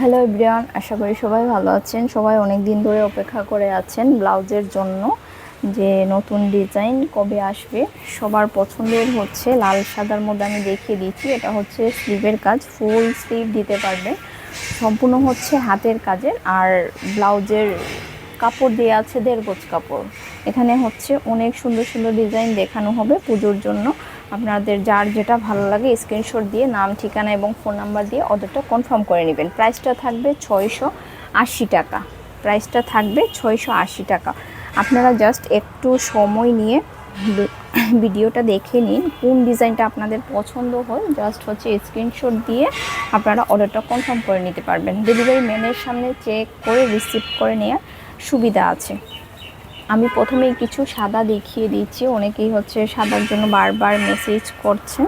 Hello everyone আশা করি সবাই ভালো আছেন। সবাই অনেক দিন ধরে অপেক্ষা করে আছেন ব্লাউজের জন্য যে নতুন ডিজাইন কবে আসবে। সবার পছন্দের হচ্ছে লাল সাদার মধ্যে আমি দেখিয়ে দিচ্ছি। এটা হচ্ছে স্লিভের কাজ ফুল স্লিভ দিতে পারবে। সম্পূর্ণ হচ্ছে হাতের কাজের আর ব্লাউজের কাপড় দিয়ে আছে দেড় গোজ কাপড়। এখানে হচ্ছে অনেক সুন্দর সুন্দর ডিজাইন দেখানো হবে পুজোর জন্য। আপনাদের যার যেটা ভালো লাগে স্ক্রিনশট দিয়ে নাম, ঠিকানা এবং ফোন নাম্বার দিয়ে অর্ডারটা কনফার্ম করে নেবেন। প্রাইসটা থাকবে ছয়শো আশি টাকা। প্রাইসটা থাকবে ছয়শো আশি টাকা। আপনারা জাস্ট একটু সময় নিয়ে ভিডিওটা দেখে নিন, কোন ডিজাইনটা আপনাদের পছন্দ হয় জাস্ট হচ্ছে স্ক্রিনশট দিয়ে আপনারা অর্ডারটা কনফার্ম করে নিতে পারবেন। ডেলিভারি ম্যানের সামনে চেক করে রিসিভ করে নেওয়ার সুবিধা আছে। আমি প্রথমেই কিছু সাদা দেখিয়ে দিচ্ছি। অনেকেই হচ্ছে সাদার জন্য বারবার মেসেজ করছেন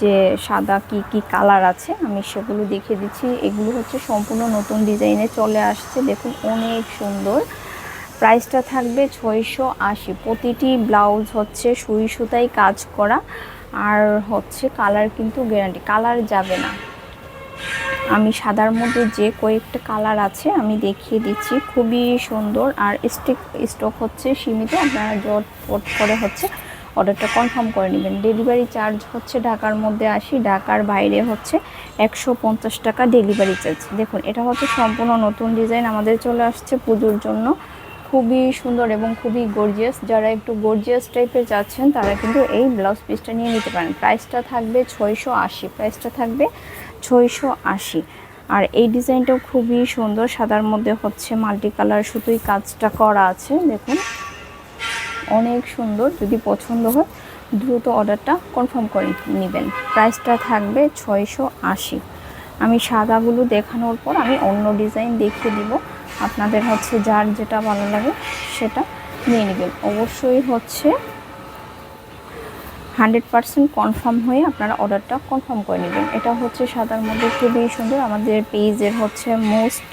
যে সাদা কি কি কালার আছে? আমি সেগুলো দেখিয়ে দিচ্ছি। এগুলো হচ্ছে সম্পূর্ণ নতুন ডিজাইনে চলে আসছে। দেখুন, অনেক সুন্দর। প্রাইসটা থাকবে ছয়শো আশি। প্রতিটি ব্লাউজ হচ্ছে সুই সুতাই কাজ করা। আর হচ্ছে কালার কিন্তু গ্যারান্টি কালার যাবে না। আমি সাদার মধ্যে যে কয়েকটা কালার আছে আমি দেখিয়ে দিচ্ছি। খুবই সুন্দর আর স্টিক স্টক হচ্ছে সীমিত। আপনারা জট ফট করে হচ্ছে অর্ডারটা কনফার্ম করে নেবেন। ডেলিভারি চার্জ হচ্ছে ঢাকার মধ্যে আসি ঢাকার বাইরে হচ্ছে একশো পঞ্চাশ টাকা ডেলিভারি চার্জ দেখুন, এটা হচ্ছে সম্পূর্ণ নতুন ডিজাইন আমাদের চলে আসছে পুজোর জন্য। খুবই সুন্দর এবং খুবই গর্জিয়াস যারা একটু গর্জিয়াস টাইপের যাচ্ছেন, তারা কিন্তু এই ব্লাউজ পিসটা নিয়ে নিতে পারেন। প্রাইসটা থাকবে ছয়শো আশি। প্রাইসটা থাকবে ছয়শো আশি। আর এই ডিজাইনটাও খুবই সুন্দর, সাদার মধ্যে হচ্ছে মাল্টি কালার সুতোই কাজটা করা আছে, দেখুন। অনেক সুন্দর, যদি পছন্দ হয়, দ্রুত অর্ডারটা কনফার্ম করে নেবেন। প্রাইসটা থাকবে ছয়শো আশি। আমি সাদাগুলো দেখানোর পর আমি অন্য ডিজাইন দেখিয়ে দিব। আপনাদের হচ্ছে যার যেটা ভালো লাগে সেটা নিয়ে নেবেন। অবশ্যই হচ্ছে হান্ড্রেড পারসেন্ট কনফার্ম হয়ে আপনারা অর্ডারটা কনফার্ম করে নেবেন। এটা হচ্ছে সাদার মধ্যে খুবই সুন্দর। আমাদের পেজের হচ্ছে মোস্ট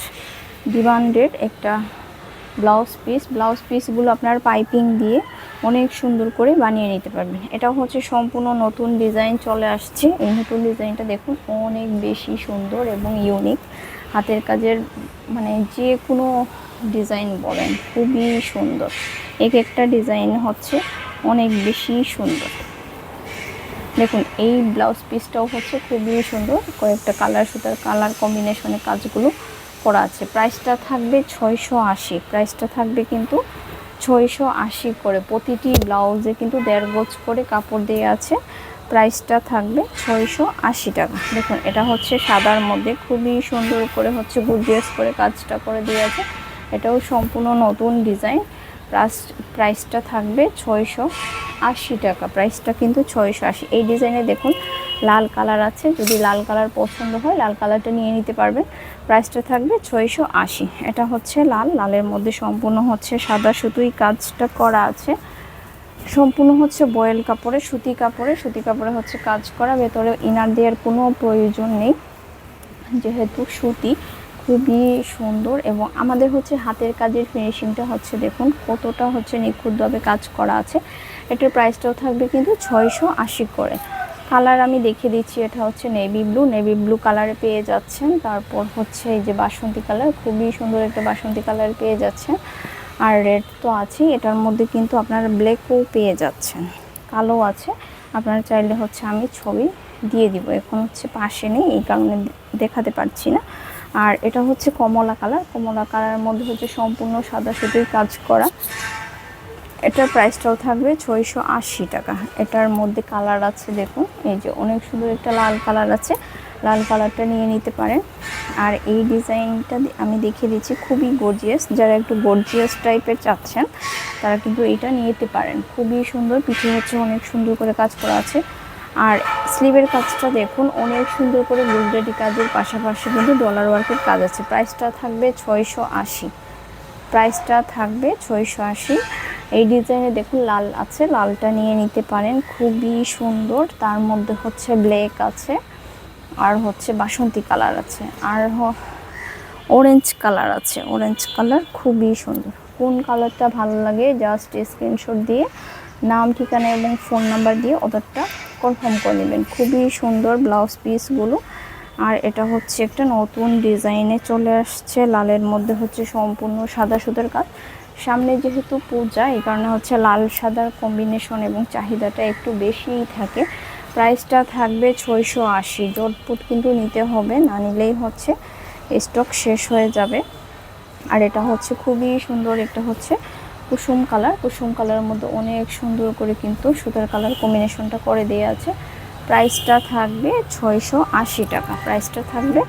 ডিমান্ডেড একটা ব্লাউজ পিস। ব্লাউজ পিসগুলো আপনার পাইপিং দিয়ে অনেক সুন্দর করে বানিয়ে নিতে পারবেন। এটা হচ্ছে সম্পূর্ণ নতুন ডিজাইন চলে আসছে। এই নতুন ডিজাইনটা দেখুন, অনেক বেশি সুন্দর এবং ইউনিক। হাতের কাজের মানে যে কোনো ডিজাইন বলেন, খুবই সুন্দর। এক একটা ডিজাইন হচ্ছে অনেক বেশি সুন্দর। দেখুন, এই ব্লাউজ পিসটাও হচ্ছে খুবই সুন্দর। কয়েকটা কালার সুতার কালার কম্বিনেশনে কাজগুলো করা আছে। প্রাইসটা থাকবে ছয়শো আশি। প্রাইসটা থাকবে কিন্তু ছয়শো আশি করে। প্রতিটি ব্লাউজে কিন্তু দেড় গোজ করে কাপড় দিয়ে আছে। প্রাইসটা থাকবে ছয়শো আশি টাকা। দেখুন, এটা হচ্ছে সাদার মধ্যে। খুবই সুন্দর করে হচ্ছে গুজিয়াস করে কাজটা করে দিয়ে আছে। এটাও সম্পূর্ণ নতুন ডিজাইন প্রাইস, প্রাইসটা থাকবে ছয়শো আশি টাকা। প্রাইসটা কিন্তু ছয়শো আশি। এই ডিজাইনে দেখুন, লাল কালার আছে। যদি লাল কালার পছন্দ হয়, লাল কালারটা নিয়ে নিতে পারবেন। প্রাইসটা থাকবে ছয়শো আশি। এটা হচ্ছে লাল। লালের মধ্যে সম্পূর্ণ হচ্ছে সাদা সুতুই কাজটা করা আছে। সম্পূর্ণ হচ্ছে বয়েল কাপড়ে, সুতি কাপড়ে। সুতি কাপড়ে হচ্ছে কাজ করা। ভেতরে ইনার দেওয়ার কোনো প্রয়োজন নেই, যেহেতু সুতি। খুবই সুন্দর এবং আমাদের হচ্ছে হাতের কাজের ফিনিশিংটা হচ্ছে দেখুন কতটা হচ্ছে নিখুঁতভাবে কাজ করা আছে। এটার প্রাইসটাও থাকবে কিন্তু ছয়শো আশি করে। কালার আমি দেখিয়ে দিচ্ছি, এটা হচ্ছে নেভি ব্লু নেভি ব্লু কালারে পেয়ে যাচ্ছেন। তারপর হচ্ছে এই যে বাসন্তী কালার খুবই সুন্দর একটা বাসন্তী কালার পেয়ে যাচ্ছেন। আর রেড তো আছেই, এটার মধ্যে কিন্তু আপনারা ব্ল্যাকও পেয়ে যাচ্ছেন। কালো আছে, আপনারা চাইলে হচ্ছে আমি ছবি দিয়ে দিব। এখন হচ্ছে পাশে নেই, এই কারণে দেখাতে পারছি না। আর এটা হচ্ছে কমলা কালার। কমলা কালারের মধ্যে হচ্ছে সম্পূর্ণ সাদা সুতোই কাজ করা। এটার প্রাইসটাও থাকবে ছয়শো আশি টাকা। এটার মধ্যে কালার আছে দেখুন, এই যে অনেক সুন্দর একটা লাল কালার আছে। লাল কালারটা নিয়ে নিতে পারেন। আর এই ডিজাইনটা আমি দেখিয়ে দিচ্ছি, খুবই গর্জিয়াস যারা একটু গর্জিয়াস টাইপের চাচ্ছেন, তারা কিন্তু এটা নিয়ে নিতে পারেন। খুবই সুন্দর, পিঠে হচ্ছে অনেক সুন্দর করে কাজ করা আছে। আর স্লিভের কাজটা দেখুন, অনেক সুন্দর করে গুজরাটি কাজের পাশাপাশি কিন্তু ডলার ওয়ার্কের কাজ আছে। প্রাইসটা থাকবে ছয়শো আশি। প্রাইসটা থাকবে ছয়শো আশি। এই ডিজাইনে দেখুন লাল আছে, লালটা নিয়ে নিতে পারেন। খুবই সুন্দর, তার মধ্যে হচ্ছে ব্ল্যাক আছে, আর হচ্ছে বাসন্তী কালার আছে, আর অরেঞ্জ কালার আছে। অরেঞ্জ কালার খুবই সুন্দর। কোন কালারটা ভালো লাগে জাস্ট স্ক্রিনশট দিয়ে, নাম, ঠিকানা এবং ফোন নাম্বার দিয়ে অর্ডারটা কনফার্ম করে নেবেন। খুবই সুন্দর ব্লাউজ পিসগুলো। আর এটা হচ্ছে একটা নতুন ডিজাইনে চলে আসছে। লালের মধ্যে হচ্ছে সম্পূর্ণ সাদা সুতার কাজ। সামনে যেহেতু পূজা, এই কারণে হচ্ছে লাল সাদার কম্বিনেশন এবং চাহিদাটা একটু বেশিই থাকে। প্রাইসটা থাকবে ছয়শো আশি। জটপুট কিন্তু নিতে হবে, না নিলেই হচ্ছে স্টক শেষ হয়ে যাবে। আর এটা হচ্ছে খুবই সুন্দর একটা হচ্ছে কুসুম কালার। কুসুম কালারের মধ্যে অনেক সুন্দর করে কিন্তু সুতার কালার কম্বিনেশনটা করে দেওয়া আছে। প্রাইসটা থাকবে ছয়শো আশি টাকা। প্রাইসটা থাকবে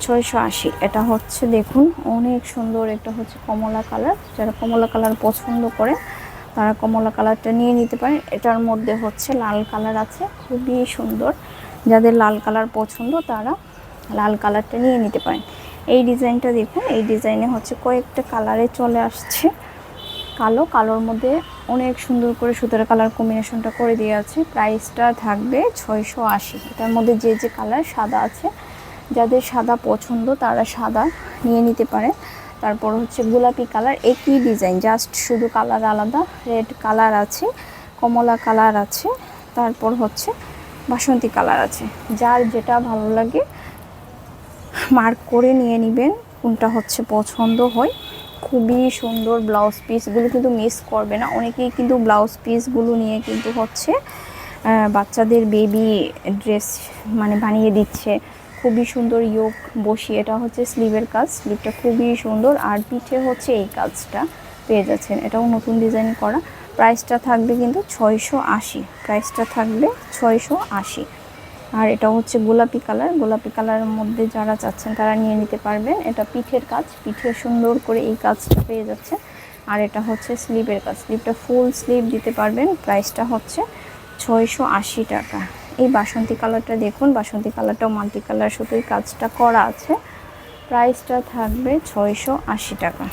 ছয়শো আশি। এটা হচ্ছে দেখুন, অনেক সুন্দর একটা হচ্ছে কমলা কালার। যারা কমলা কালার পছন্দ করে, তারা কমলা কালারটা নিয়ে নিতে পারেন। এটার মধ্যে হচ্ছে লাল কালার আছে, খুবই সুন্দর। যাদের লাল কালার পছন্দ, তারা লাল কালারটা নিয়ে নিতে পারেন। এই ডিজাইনটা দেখুন, এই ডিজাইনে হচ্ছে কয়েকটা কালারে চলে আসছে। কালো, কালোর মধ্যে অনেক সুন্দর করে সুতোর কালার কম্বিনেশনটা করে দিয়ে আছে। প্রাইসটা থাকবে ছয়শো আশি। এটার মধ্যে যে যে কালার সাদা আছে, যাদের সাদা পছন্দ তারা সাদা নিয়ে নিতে পারে। তারপর হচ্ছে গোলাপি কালার, একই ডিজাইন জাস্ট শুধু কালার আলাদা রেড কালার আছে, কমলা কালার আছে, তারপর হচ্ছে বাসন্তী কালার আছে। যার যেটা ভালো লাগে মার্ক করে নিয়ে নেবেন, কোনটা হচ্ছে পছন্দ হয়। খুবই সুন্দর ব্লাউজ পিসগুলো কিন্তু মিস করবে না। অনেকেই কিন্তু ব্লাউজ পিসগুলো নিয়ে কিন্তু হচ্ছে বাচ্চাদের বেবি ড্রেস মানে বানিয়ে দিচ্ছে। খুবই সুন্দর ইয়োগ বসি, এটা হচ্ছে স্লিভের কাজ। স্লিভটা খুবই সুন্দর। আর পিঠে হচ্ছে এই কাজটা পেয়ে যাচ্ছেন। এটাও নতুন ডিজাইন করা। প্রাইসটা থাকবে কিন্তু ছয়শো আশি। প্রাইসটা থাকবে ছয়শো আশি। আর এটা হচ্ছে গোলাপি কালার। গোলাপি কালারের মধ্যে যারা চাচ্ছেন তারা নিয়ে নিতে পারবেন। এটা পিঠের কাজ। পিঠে সুন্দর করে এই কাজটা পেয়ে যাচ্ছে। আর এটা হচ্ছে স্লিভের কাজ। স্লিভটা ফুল স্লিভ দিতে পারবেন। প্রাইসটা হচ্ছে ছয়শো আশি টাকা। এই বাসন্তী কালারটা দেখুন। বাসন্তী কালারটাও মাল্টি কালার শুধুই কাজটা করা আছে। প্রাইসটা থাকবে ছয়শো আশি টাকা।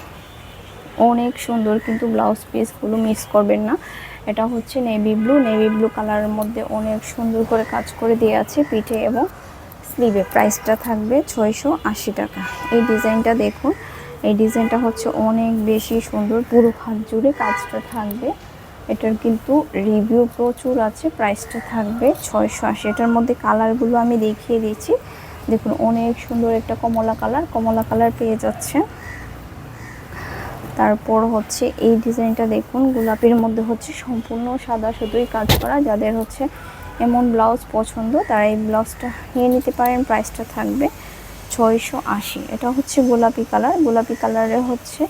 অনেক সুন্দর কিন্তু ব্লাউজ পিসগুলো মিস করবেন না। এটা হচ্ছে নেভি ব্লু নেভি ব্লু কালারের মধ্যে অনেক সুন্দর করে কাজ করে দিয়ে আছে পিঠে এবং স্লিভে প্রাইসটা থাকবে ছয়শো আশি টাকা। এই ডিজাইনটা দেখুন। এই ডিজাইনটা হচ্ছে অনেক বেশি সুন্দর। পুরো হাত জুড়ে কাজটা থাকবে। এটার কিন্তু রিভিউ প্রচুর আছে। প্রাইসটা থাকবে ছয়শো আশি। এটার মধ্যে কালারগুলো আমি দেখিয়ে দিচ্ছি। দেখুন, অনেক সুন্দর একটা কমলা কালার কমলা কালার পেয়ে যাচ্ছে। তারপর হচ্ছে এই ডিজাইনটা দেখুন, গোলাপির মধ্যে হচ্ছে সম্পূর্ণ সাদা শুধুই কাজ করা। যাদের হচ্ছে এমন ব্লাউজ পছন্দ, তারা এই ব্লাউজটা নিয়ে নিতে পারেন, প্রাইসটা থাকবে ছয়শো আশি। এটা হচ্ছে গোলাপি কালার। গোলাপি কালারে হচ্ছে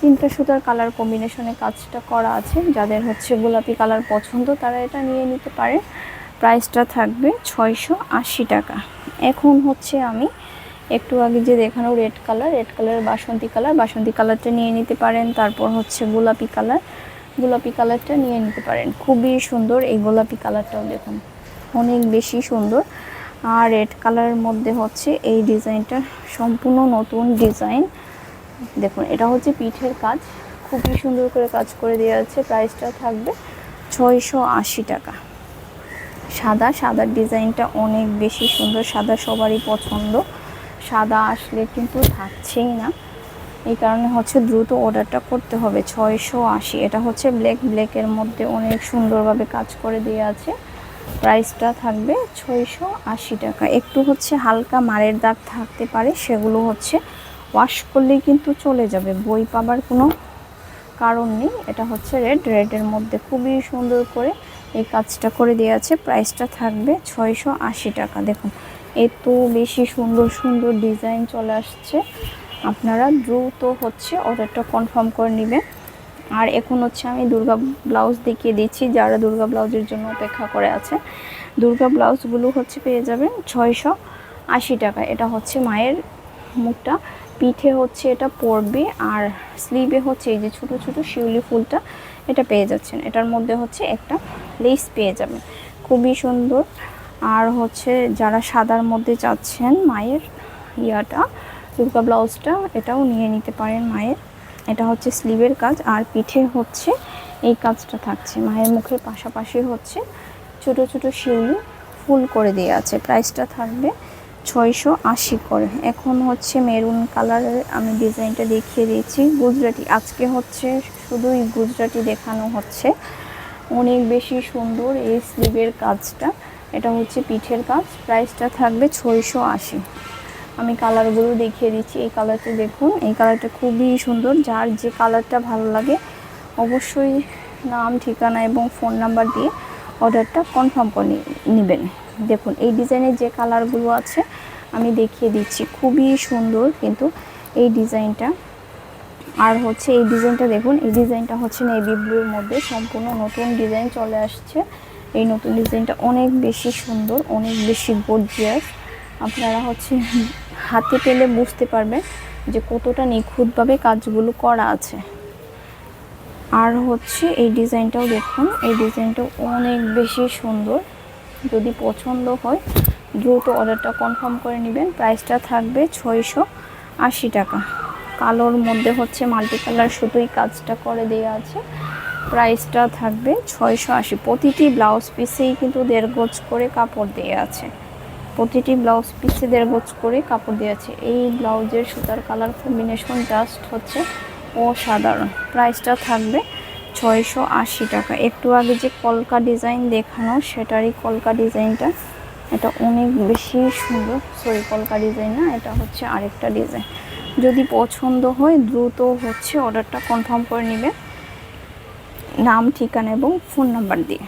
তিনটা সুতার কালার কম্বিনেশনে কাজটা করা আছে। যাদের হচ্ছে গোলাপি কালার পছন্দ, তারা এটা নিয়ে নিতে পারে প্রাইসটা থাকবে ছয়শো আশি টাকা। এখন হচ্ছে আমি একটু আগে যে দেখানো রেড কালার, রেড কালারের বাসন্তী কালার, বাসন্তী কালারটা নিয়ে নিতে পারেন। তারপর হচ্ছে গোলাপি কালার। গোলাপি কালারটা নিয়ে নিতে পারেন। খুবই সুন্দর এই গোলাপি কালারটাও দেখুন। অনেক বেশি সুন্দর। আর রেড কালারের মধ্যে হচ্ছে এই ডিজাইনটা সম্পূর্ণ নতুন ডিজাইন। দেখুন, এটা হচ্ছে পিঠের কাজ। খুবই সুন্দর করে কাজ করে দেওয়া আছে। প্রাইসটা থাকবে ছয়শো আশি টাকা। সাদা, সাদার ডিজাইনটা অনেক বেশি সুন্দর। সাদা সবারই পছন্দ। সাদা আসলে কিন্তু থাকছেই না। এই কারণে হচ্ছে দ্রুত অর্ডারটা করতে হবে, ছয়শো আশি। এটা হচ্ছে ব্ল্যাক ব্ল্যাকের মধ্যে অনেক সুন্দরভাবে কাজ করে দিয়ে আছে। প্রাইসটা থাকবে ছয়শো আশি টাকা। একটু হচ্ছে হালকা মারের দাগ থাকতে পারে, সেগুলো হচ্ছে ওয়াশ করলেই কিন্তু চলে যাবে। বই পাবার কোনো কারণ নেই। এটা হচ্ছে রেড রেডের মধ্যে খুবই সুন্দর করে এই কাজটা করে দেওয়া আছে। প্রাইসটা থাকবে ছয়শো আশি টাকা। দেখুন এত বেশি সুন্দর সুন্দর ডিজাইন চলে আসছে। আপনারা দ্রুত হচ্ছে অর্ডারটা কনফার্ম করে নেবেন। আর এখন হচ্ছে আমি দুর্গা ব্লাউজ দেখিয়ে দিচ্ছি, যারা দুর্গা ব্লাউজের জন্য অপেক্ষা করে আছে। দুর্গা ব্লাউজগুলো হচ্ছে পেয়ে যাবেন ছয়শো আশি টাকা। এটা হচ্ছে মায়ের মুখটা। পিঠে হচ্ছে এটা পরবে, আর স্লিভে হচ্ছে এই যে ছোটো ছোটো শিউলি ফুলটা, এটা পেয়ে যাচ্ছেন। এটার মধ্যে হচ্ছে একটা লেস পেয়ে যাবেন। খুবই সুন্দর। আর হচ্ছে যারা সাদার মধ্যে চাচ্ছেন মায়ের ইয়াটা দুর্গা ব্লাউজটা, এটাও নিয়ে নিতে পারেন মায়ের। এটা হচ্ছে স্লিভের কাজ আর পিঠে হচ্ছে এই কাজটা থাকছে। মায়ের মুখের পাশাপাশি হচ্ছে ছোট ছোট শিউলি ফুল করে দিয়ে আছে। প্রাইসটা থাকবে ছয়শো আশি করে। এখন হচ্ছে মেরুন কালারের আমি ডিজাইনটা দেখিয়ে দিয়েছি। গুজরাটি, আজকে হচ্ছে শুধুই গুজরাটি দেখানো হচ্ছে। অনেক বেশি সুন্দর এই স্লিভের কাজটা। এটা হচ্ছে পিঠের কাজ। প্রাইসটা থাকবে ছয়শো আশি। আমি কালারগুলো দেখিয়ে দিচ্ছি। এই কালারটা দেখুন। এই কালারটা খুবই সুন্দর। যার যে কালারটা ভালো লাগে, অবশ্যই নাম, ঠিকানা এবং ফোন নাম্বার দিয়ে অর্ডারটা কনফার্ম করে নেবেন। দেখুন, এই ডিজাইনের যে কালারগুলো আছে, আমি দেখিয়ে দিচ্ছি। খুবই সুন্দর কিন্তু এই ডিজাইনটা আর হচ্ছে এই ডিজাইনটা দেখুন, এই ডিজাইনটা হচ্ছে নেভি ব্লুর মধ্যে। সম্পূর্ণ নতুন ডিজাইন চলে আসছে। এই নতুন ডিজাইনটা অনেক বেশি সুন্দর, অনেক বেশি গর্জিয়াস আপনারা হচ্ছে হাতে পেলে বুঝতে পারবেন যে কতটা নিখুঁতভাবে কাজগুলো করা আছে। আর হচ্ছে এই ডিজাইনটাও দেখুন, এই ডিজাইনটাও অনেক বেশি সুন্দর। যদি পছন্দ হয়, দ্রুত অর্ডারটা কনফার্ম করে নেবেন। প্রাইসটা থাকবে ছয়শো আশি টাকা। কালোর মধ্যে হচ্ছে মাল্টি কালার সুতোই কাজটা করে দেওয়া আছে। প্রাইসটা থাকবে ছয়শো আশি। প্রতিটি ব্লাউজ পিসেই কিন্তু দেড় গজ করে কাপড় দেওয়া আছে। প্রতিটি ব্লাউজ পিসে দেড় গজ করে কাপড় দেওয়া আছে। এই ব্লাউজের সুতার কালার কম্বিনেশন জাস্ট হচ্ছে অসাধারণ। প্রাইসটা থাকবে ছয়শো আশি টাকা। একটু আগে যে কলকা ডিজাইন দেখানো, সেটারই কলকা ডিজাইনটা। এটা অনেক বেশি সুন্দর। সরি কলকা ডিজাইন না, এটা হচ্ছে আরেকটা ডিজাইন। যদি পছন্দ হয়, দ্রুত হচ্ছে অর্ডারটা কনফার্ম করে নেবে। নাম ঠিকানা এবং ফোন নাম্বার দিয়ে